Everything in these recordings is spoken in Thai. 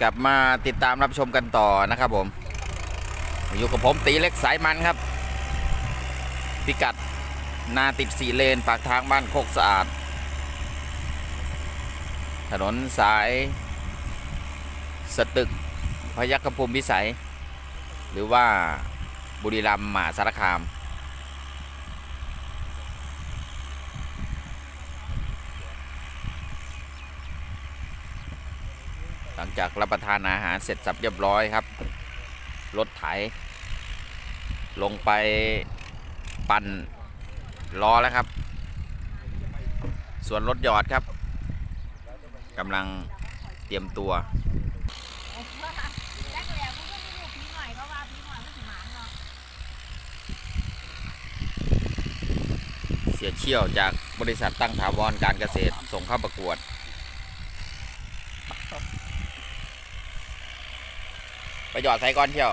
กลับมาติดตามรับชมกันต่อนะครับผม อยู่กับผมตีเล็กสายมันครับ พิกัดนาติดสีเลนปากทางบ้านโคกสะอาด ถนนสาย สตึกพยัคฆภูมิวิสัย หรือว่าบุรีรัมย์มหาสารคาม หลัง จากรับประทานอาหารเสร็จสับเรียบร้อยครับ รถไถ ลงไปปั่นล้อแล้วครับ ส่วนรถหยอดครับกำลังเตรียมตัวเลยกูก็ไม่รู้ผีหน่อยเพราะว่าผีหน่อยมันสิหมานเนาะเสียเชี่ยวจากบริษัทตั้งถาวรการเกษตรส่งเข้าประกวด ไป หยอดใส่ก้อนเที่ยว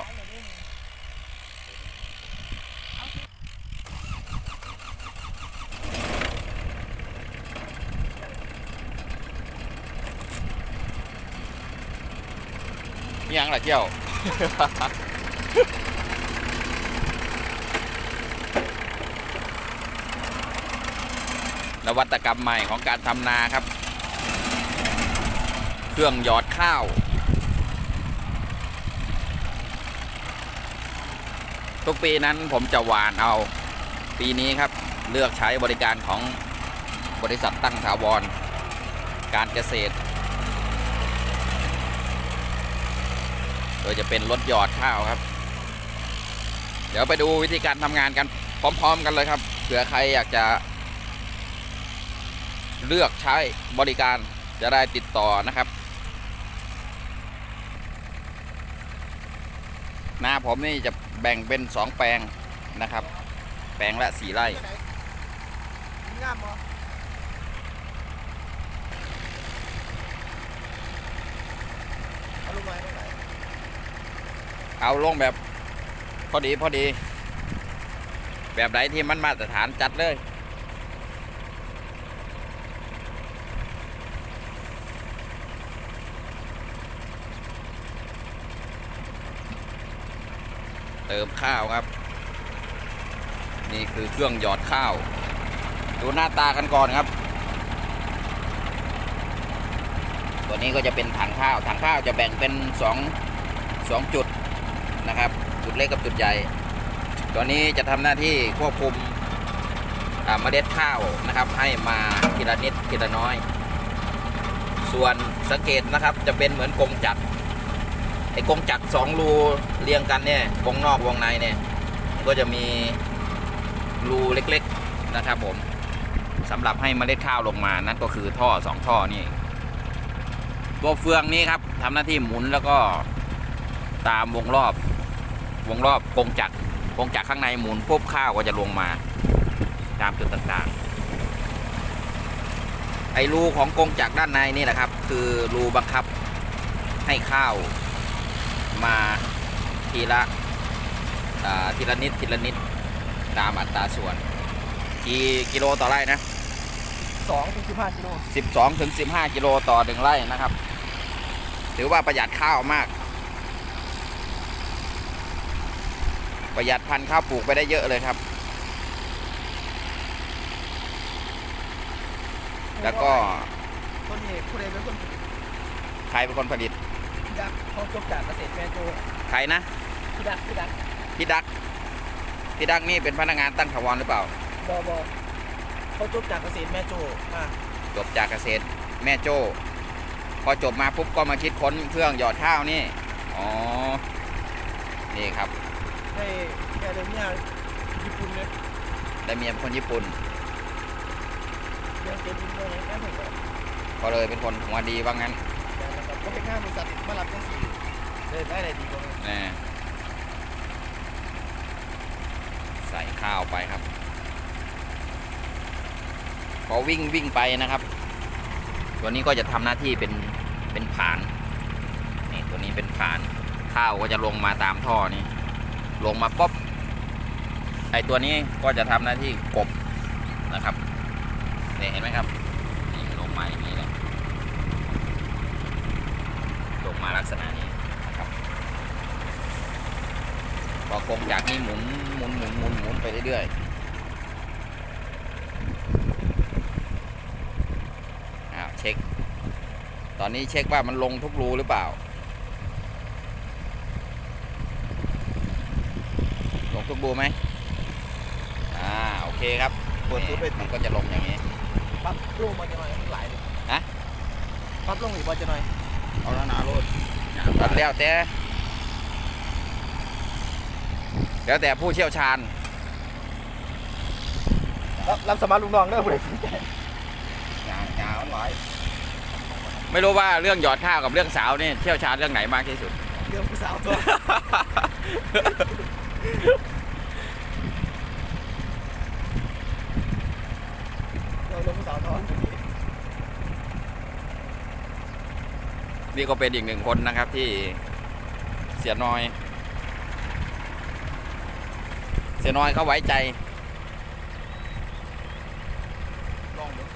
นี่ยังล่ะเที่ยวนวัตกรรมใหม่ของการทำนาครับ เครื่องหยอดข้าว ทุกปีนั้นผมจะหวานเอา ปีนี้ครับเลือกใช้บริการของบริษัทตั้งถาวร การเกษตร โดยจะเป็นรถหยอดข้าวครับ เดี๋ยวไปดูวิธีการทำงานกันพร้อม ๆ กันเลยครับเผื่อใครอยากจะ เลือกใช้บริการจะได้ติดต่อนะครับ นาผมนี่จะแบ่งเป็น2แปลงนะครับ แปลงละสี่ไร่งามบ่เอาลูกไม้ได้ไหนเอาลงแบบพอดีพอดี แบบไหนที่มันมาตรฐานจัดเลย เติมข้าวครับ นี่คือเครื่องหยอดข้าว ดูหน้าตากันก่อนครับ ตัวนี้ก็จะเป็นถังข้าว ถังข้าวจะแบ่งเป็นสองสองจุดนะครับ จุดเล็กกับจุดใหญ่ ตัวนี้จะทำหน้าที่ควบคุมอ่าเมล็ดข้าวนะครับ ให้มาทีละนิดทีละน้อย ส่วนสังเกตนะครับจะเป็นเหมือนกรงจักร ไอ้กงจักรสองรูเรียงกันเนี่ยกงนอกวงในเนี่ยก็จะมีรูเล็กๆนะครับผมสำหรับให้เมล็ดข้าวลงมานั่นก็คือท่อสองท่อนี่ตัวเฟืองนี้ครับทำหน้าที่หมุนแล้วก็ตามวงรอบวงรอบกงจักรกงจักรข้างในหมุนปุ๊บข้าวก็จะลงมาตามจุดต่างๆ ไอ้รูของกงจักรด้านในนี่แหละครับ คือรูบังคับให้ข้าว มาทีละอ่าทีละนิดทีละนิดตามอัตราส่วนกี่กิโลต่อไร่นะสองถึงสิบห้ากิโล12ถึง15กิโลต่อหนึ่งไร่นะครับ ถือว่าประหยัดข้าวมาก ประหยัดพันธุ์ข้าวปลูกไปได้เยอะเลยครับ แล้วก็ต้นนี้ผู้ใดเป็นคนผลิตใครเป็นคนผลิตพี่ ดักเขาจบจากเกษตรแม่โจใครนะพี่ดักพี่ดักพี่ดักพี่ดักนี่เป็นพนักงานตั้งถาวรหรือเปล่าบอบอเขาจบจากเกษตรแม่โจอะจบจากเกษตรแม่โจ้พอจบมาปุ๊บก็มาคิดค้นเครื่องหยอดข้าวนี่อ๋อนี่ครับได้แค่เดือนเนี้ยญี่ปุ่นเลยได้เมียเป็นคนญี่ปุ่นเดือนเต็มเดือนเลยแค่ถึงแบบก็เลยเป็นคนหัวดีว่างั้นนะครับก็เป็นงานบริษัทมารับจังสีเลย ได้เลยดีกว่าเลยแน่ใส่ข้าวไปครับพอวิ่งวิ่งไปนะครับ ตัวนี้ก็จะทำหน้าที่เป็นเป็นผานนี่ตัวนี้เป็นผาน ข้าวก็จะลงมาตามท่อนี้ลงมาป๊บไอตัวนี้ก็จะทำหน้าที่กบนะครับเนี่ยเห็นไหมครับนี่ลงมาอย่างนี้เลยลงมาลักษณะนี้นะครับ ก็คงจากนี้หมุนหมุนหมุนหมุนหมุนไปเรื่อยๆอ่าเช็ค ตอนนี้เช็คว่ามันลงทุกรูหรือเปล่า ลงทุกรูไหมอ่าโอเคครับกดซุปไปมันก็จะลงอย่างนี้ปั๊บลงมาจะหน่อยมันหลายเลยฮะปั๊บลงอีกว่าจะหน่อยเอาแล้วนะรถแล้วแต่ แล้วแต่ผู้เชี่ยวชาญ รับรับสมัครลูกน้องเด้อผู้ใดสนใจยางยาวหน่อยไม่รู้ว่าเรื่องหยอดข้าวกับเรื่องสาวนี่เชี่ยวชาญเรื่องไหนมากที่สุด เรื่องผู้สาวตัวเรื่องเรื่องผู้สาวตัวนี่ก็เป็นอีกหนึ่งคนนะครับที่เสียน้อย เสียน้อยเขาไว้ใจ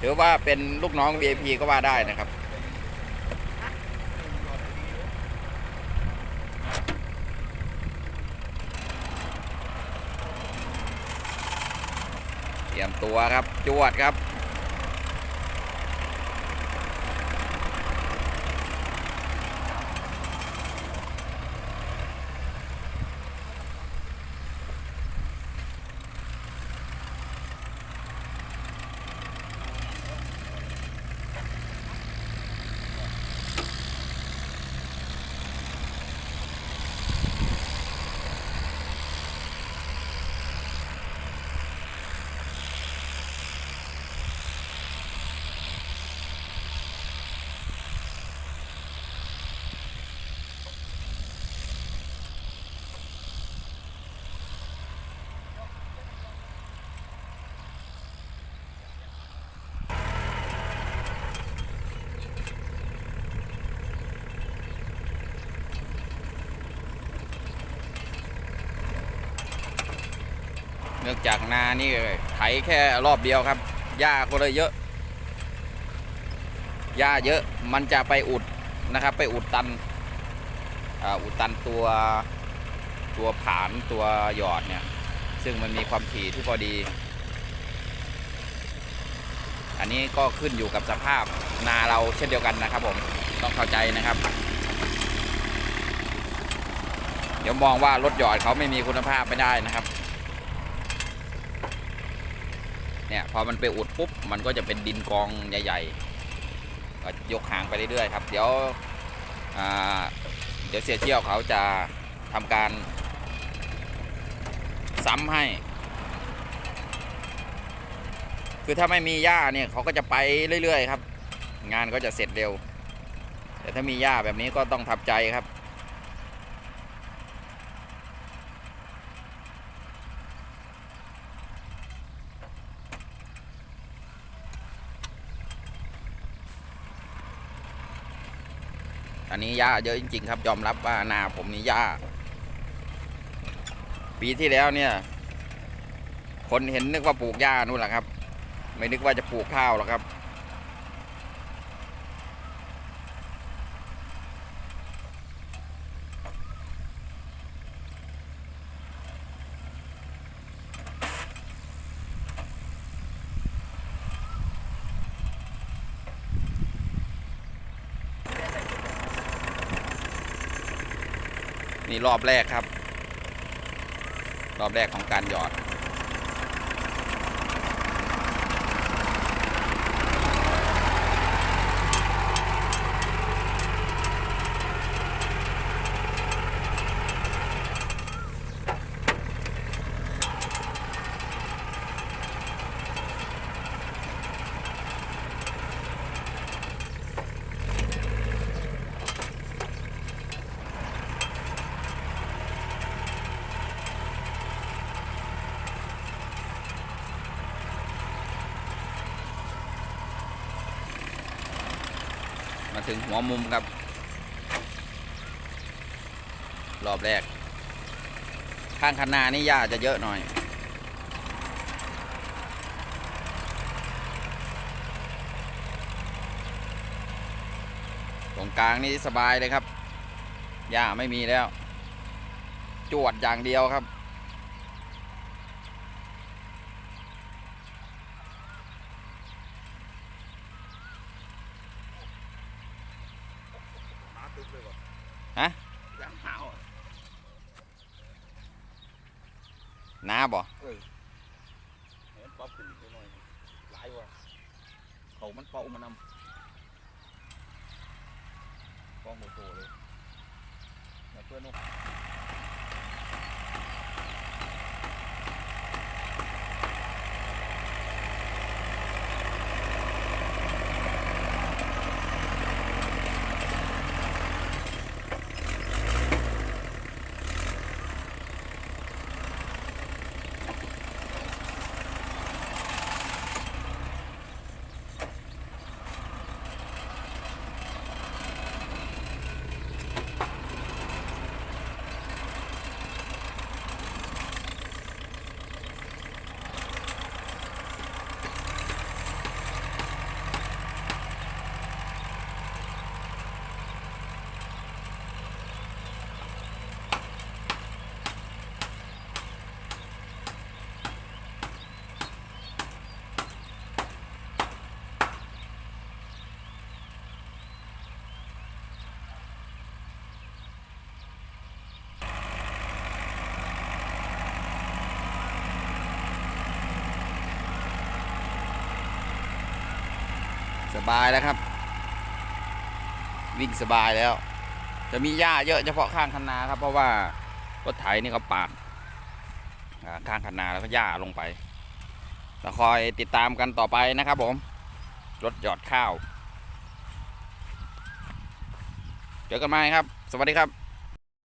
ถือว่าเป็นลูกน้อง VIP ก็ว่าได้นะครับเตรียมตัวครับจวดครับ นื่องจากนานี่ไถแค่รอบเดียวครับหญ้าก็เลยเยอะหญ้าเยอะมันจะไปอุดนะครับ ไปอุดตันอ,อุดตันตัวตัวผานตัวหยอดเนี่ย ซึ่งมันมีความถี่ที่พอดี อันนี้ก็ขึ้นอยู่กับสภาพนาเราเช่นเดียวกันนะครับ ผมต้องเข้าใจนะครับ เดี๋ยวมองว่ารถหยอดเขาไม่มีคุณภาพไม่ได้นะครับ เนี่ยพอมันไปอุดปุ๊บมันก็จะเป็นดินกองใหญ่ๆก็ยกหางไปเรื่อยๆครับ เดี๋ยวเดี๋ยวเสียเชี่ยวเขาจะทำการซ้ำให้ คือถ้าไม่มีหญ้าเนี่ยเขาก็จะไปเรื่อยๆครับ งานก็จะเสร็จเร็ว แต่ถ้ามีหญ้าแบบนี้ก็ต้องทำใจครับ นนี้หญ้าเยอะจริง ๆ ครับ ยอมรับว่านาผมนี่หญ้า ปีที่แล้วเนี่ย คนเห็นนึกว่าปลูกหญ้านู่นแหละครับ ไม่นึกว่าจะปลูกข้าวหรอกครับ นี่รอบแรกครับ รอบแรกของการหยอด ถึงหัวมุมครับ รอบแรก ข้างคันนานี่หญ้าจะเยอะหน่อย ตรงกลางนี่สบายเลยครับหญ้าไม่มีแล้ว จวดอย่างเดียวครับ น้ำตึกเลยว่ะ ฮะยางหาวน้าบ่เออเห็นป๊อปขึ้นไปหน่อยหลายว่ะเขามันเป่ามานำกล้องโมโตเลยมาเพื่อนนก สบายแล้วครับ วิ่งสบายแล้ว จะมีหญ้าเยอะเฉพาะข้างคันนาครับ เพราะว่ารถไถนี่เขาปาดอ่าข้างคันนาแล้วก็หญ้าลงไปแล้วคอยติดตามกันต่อไปนะครับผมรถหยอดข้าว เจอกันใหม่ครับ สวัสดีครับ